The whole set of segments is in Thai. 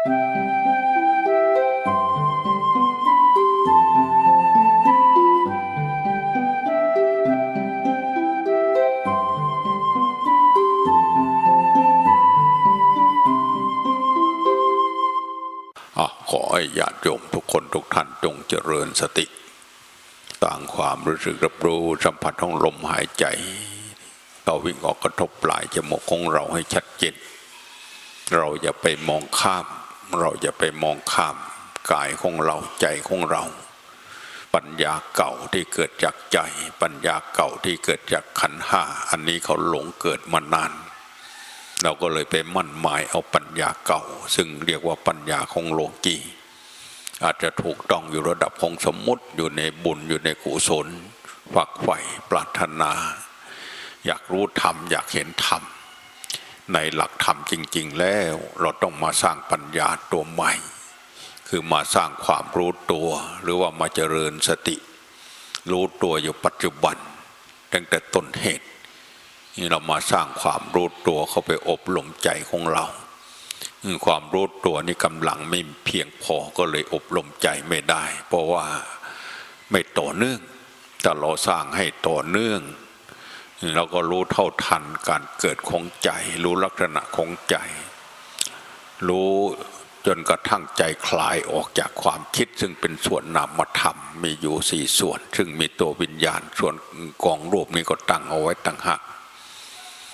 ขอให้ญาติโยมทุกคนทุกท่านจงเจริญสติ ต่างความรู้สึกรับรู้สัมผัสของลมหายใจเราวิ่งออกกระทบปลายจมูกของเราให้ชัดเจนเราอย่าไปมองข้าม เราอย่าไปมองข้ามกายของเราใจของเรา ปัญญาเก่าที่เกิดจากใจ ปัญญาเก่าที่เกิดจากขันห้าอันนี้เขาหลงเกิดมานาน เราก็เลยไปมั่นหมายเอาปัญญาเก่า ซึ่งเรียกว่าปัญญาของโลกีอาจจะถูกต้องอยู่ระดับของสมมติอยู่ในบุญอยู่ในกุศลฝักใฝ่ปรารถนา อยากรู้ธรรมอยากเห็นธรรม ในหลักธรรมจริง ๆ แล้วเราต้องมาสร้างปัญญาตัวใหม่ คือมาสร้างความรู้ตัว หรือว่ามาเจริญสติ รู้ตัวอยู่ปัจจุบัน ตั้งแต่ต้นเหตุนี่เรามาสร้างความรู้ตัวเข้าไปอบรมใจของเรา ความรู้ตัวนี่กำลังไม่เพียงพอก็เลยอบรมใจไม่ได้ เพราะว่าไม่ต่อเนื่องแต่เราสร้างให้ต่อเนื่อง เราก็รู้เท่าทันการเกิดของใจ รู้ลักษณะของใจ รู้จนกระทั่งใจคลายออกจากความคิด ซึ่งเป็นส่วนนามธรรมมีอยู่สี่ส่วน ซึ่งมีตัววิญญาณส่วนกองรูปนี้ก็ตั้งเอาไว้ตั้งหัก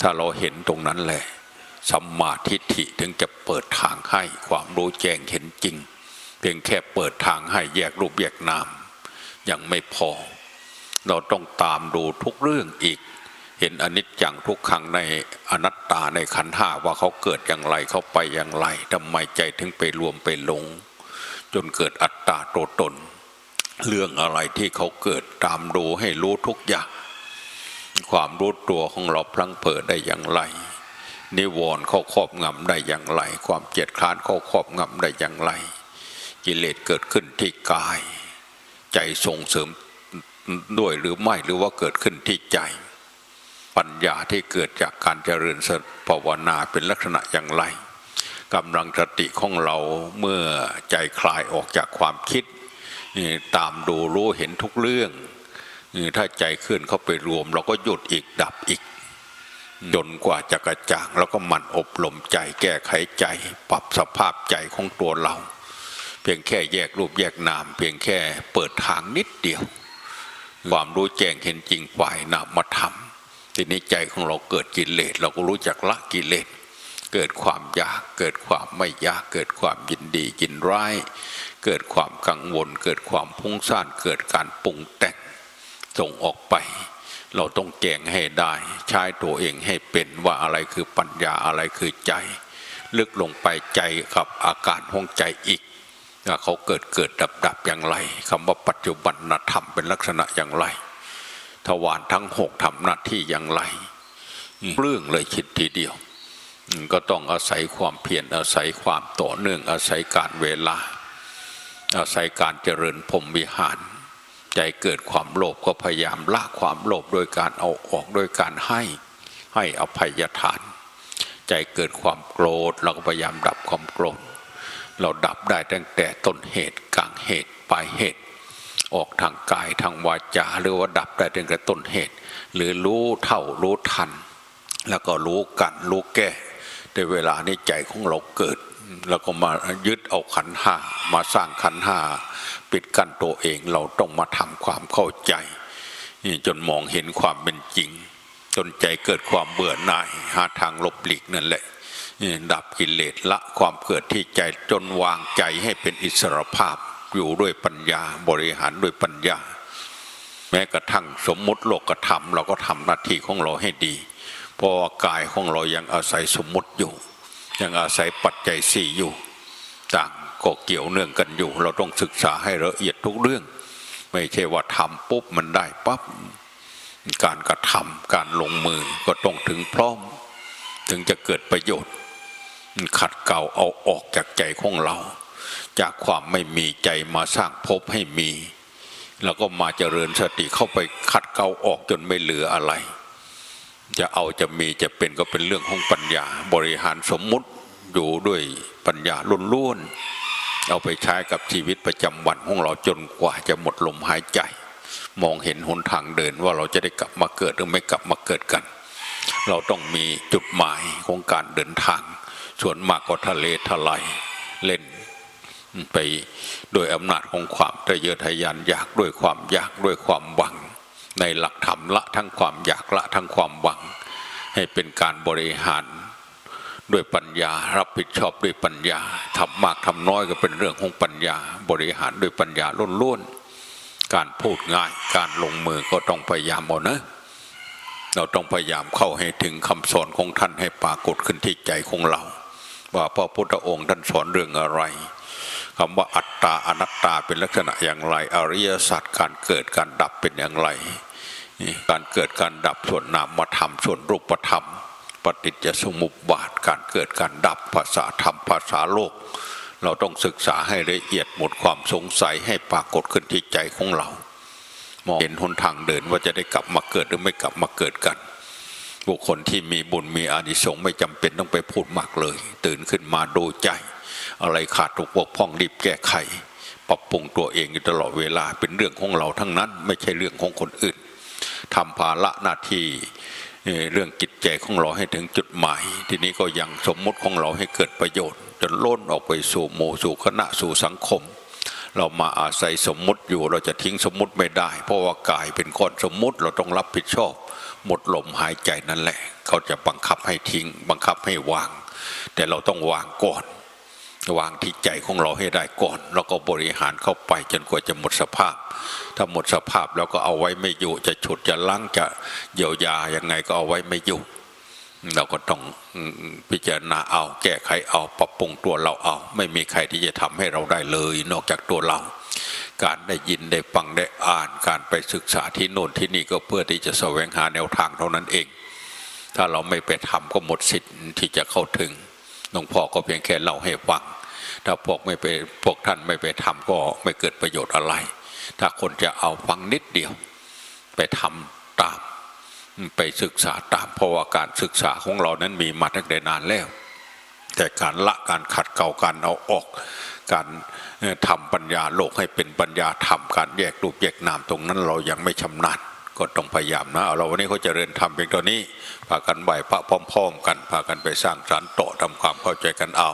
ถ้าเราเห็นตรงนั้นแหละสัมมาทิฏฐิถึงจะเปิดทางให้ความรู้แจ้งเห็นจริง เพียงแค่เปิดทางให้แยกรูปแยกนามยังไม่พอ เราต้องตามดูทุกเรื่องอีก เห็นอนิจจังทุกขังในอนัตตาในขันธ์ห้าว่าเขาเกิดอย่างไรเขาไปอย่างไรทำไมใจถึงไปรวมไปหลง จนเกิดอัตตาตัวตน เรื่องอะไรที่เขาเกิดตามดูให้รู้ทุกอย่างความรู้ตัวของเราพลังเผลอได้อย่างไร นิวรณ์เขาครอบงำได้อย่างไร ความเจียดคร้านเขาครอบงำได้อย่างไร กิเลสเกิดขึ้นที่กาย ใจส่งเสริมด้วยหรือไม่หรือว่าเกิดขึ้นที่ใจ ปัญญาที่เกิดจากการเจริญสภาวนาเป็นลักษณะอย่างไรกำลังสติของเราเมื่อใจคลายออกจากความคิด ตามดูรู้เห็นทุกเรื่อง ถ้าใจเคลื่อนเข้าไปรวม เราก็หยุดอีกดับอีกจนกว่าจะกระจ่างแล้วก็หมั่นอบรมใจแก้ไขใจ ปรับสภาพใจของตัวเรา เพียงแค่แยกรูปแยกนาม เพียงแค่เปิดทางนิดเดียว ความรู้แจ้งเห็นจริงฝ่ายนามธรรม ทีนี้ใจของเราเกิดกิเลสเราก็รู้จักละกิเลสเกิดความอยากเกิดความไม่อยาก เกิดความยินดียินร้าย เกิดความกังวล เกิดความพุ่งซ่านเกิดการปรุงแต่งส่งออกไป เราต้องแจงให้ได้ ใช้ตัวเองให้เป็นว่าอะไรคือปัญญาอะไรคือใจ ลึกลงไปใจกับอาการของใจอีกว่าเขาเกิดเกิดดับดับอย่างไรคำว่าปัจจุบันธรรมเป็นลักษณะอย่างไร ทวารทั้งหกทำหน้าที่อย่างไร เรื่องเลยคิดทีเดียว ก็ต้องอาศัยความเพียรอาศัยความต่อเนื่องอาศัยการเวลา อาศัยการเจริญพรมวิหาร ใจเกิดความโลภก็พยายามละความโลภโดยการเอาออกโดยการให้ให้อภัยทาน ใจเกิดความโกรธเราก็พยายามดับความโกรธเราดับได้ตั้งแต่ต้นเหตุกลางเหตุปลายเหตุ ออกทางกายทางวาจาหรือว่าดับได้ตั้งแต่ต้นเหตุ หรือรู้เท่ารู้ทัน แล้วก็รู้กันรู้แก้ในเวลานี้ใจของเราเกิด แล้วก็มายึดเอาขันห้ามาสร้างขันห้าปิดกั้นตัวเองเราต้องมาทำความเข้าใจจนมองเห็นความเป็นจริง จนใจเกิดความเบื่อหน่าย หาทางลบหลีกนั่นแหละดับกิเลสละความเกิดที่ใจจนวางใจให้เป็นอิสรภาพ อยู่ด้วยปัญญาบริหารด้วยปัญญา แม้กระทั่งสมมุติโลกธรรมเราก็ทำหน้าที่ของเราให้ดี เพราะากายของเรายังอาศัยสมมุติอยู่ ยังอาศัยปัจจัยสี่อยู่ ต่างก็เกี่ยวเนื่องกันอยู่ เราต้องศึกษาให้ละเอียดทุกเรื่อง ไม่ใช่ว่าทำปุ๊บมันได้ปั๊บการกระทำการลงมือก็ต้องถึงพร้อม ถึงจะเกิดประโยชน์ขัดเกลาเอาออกจากใจของเรา จากความไม่มีใจมาสร้างภพให้มี แล้วก็มาเจริญสติเข้าไปขัดเกาออกจนไม่เหลืออะไร จะเอาจะมีจะเป็นก็เป็นเรื่องของปัญญา บริหารสมมุติอยู่ด้วยปัญญาล้วนๆเอาไปใช้กับชีวิตประจำวันของเราจนกว่าจะหมดลมหายใจ มองเห็นหนทางเดินว่าเราจะได้กลับมาเกิดหรือไม่กลับมาเกิดกัน เราต้องมีจุดหมายของการเดินทางส่วนมากก็ทะเลทลายเล่น ไปโดยอำนาจของความทะเยอทะยานอยากด้วยความอยากด้วยความหวัง ในหลักธรรมละทั้งความอยากละทั้งความหวัง ให้เป็นการบริหารด้วยปัญญารับผิดชอบด้วยปัญญาทำมากทำน้อยก็เป็นเรื่องของปัญญา บริหารด้วยปัญญาล้วนๆการพูดง่ายการลงมือก็ต้องพยายามเอานะเราต้องพยายามเข้าให้ถึงคำสอนของท่านให้ปรากฏขึ้นที่ใจของเรา ว่าพระพุทธองค์ท่านสอนเรื่องอะไร คำว่าอัตตาอนัตตาเป็นลักษณะอย่างไร อริยสัจการเกิดการดับเป็นอย่างไร การเกิดการดับส่วนนามธรรมส่วนรูปธรรม ปฏิจจสมุปบาทการเกิดการดับภาษาธรรมภาษาโลก เราต้องศึกษาให้ละเอียดหมดความสงสัยให้ปรากฏขึ้นที่ใจของเรามองเห็นหนทางเดินว่าจะได้กลับมาเกิดหรือไม่กลับมาเกิดกัน บุคคลที่มีบุญมีอานิสงส์ไม่จำเป็นต้องไปพูดมากเลย ตื่นขึ้นมาดูใจ อะไรขาดตกบกพร่องรีบแก้ไข ปรับปรุงตัวเองอยู่ตลอดเวลาเป็นเรื่องของเราทั้งนั้น ไม่ใช่เรื่องของคนอื่นทำภาระหน้าที่เรื่องจิตใจของเราให้ถึงจุดหมาย ทีนี้ก็ยังสมมติของเราให้เกิดประโยชน์ จนล้นออกไปสู่หมู่สู่คณะสู่สังคม เรามาอาศัยสมมติอยู่เราจะทิ้งสมมติไม่ได้ เพราะว่ากายเป็นก้อนสมมติเราต้องรับผิดชอบ หมดลมหายใจนั่นแหละ เขาจะบังคับให้ทิ้ง บังคับให้วาง แต่เราต้องวางก่อน วางที่ใจของเราให้ได้ก่อน แล้วก็บริหารเข้าไปจนกว่าจะหมดสภาพ ถ้าหมดสภาพแล้วก็เอาไว้ไม่อยู่ จะฉุดจะล้างจะเยียวยายังไงก็เอาไว้ไม่อยู่ เราก็ต้องพิจารณาเอาแก้ไขเอาปรับปรุงตัวเราเอา ไม่มีใครที่จะทำให้เราได้เลย นอกจากตัวเรา การได้ยินได้ฟังได้อ่าน การไปศึกษาที่โน่นที่นี่ก็เพื่อที่จะแสวงหาแนวทางเท่านั้นเอง ถ้าเราไม่ไปทำก็หมดสิทธิ์ที่จะเข้าถึงหลวงพ่อก็เพียงแค่เล่าให้ฟัง ถ้าพวกไม่ไปพวกท่านไม่ไปทำก็ไม่เกิดประโยชน์อะไร ถ้าคนจะเอาฟังนิดเดียว ไปทำตาม ไปศึกษาตามเพราะว่าการศึกษาของเรานั้นมีมาตั้งแต่นานแล้ว แต่การละการขัดเกลาการเอาออก การทำปัญญาโลกให้เป็นปัญญาธรรมการแยกรูปแยกนามตรงนั้นเรายังไม่ชำนาญก็ต้องพยายามนะเราวันนี้เขาเจริญธรรมเพียงเท่านี้พากันไหวพระพร้อม ๆ กันพากันไปสร้างสรรค์ต่อทำความเข้าใจกันเอา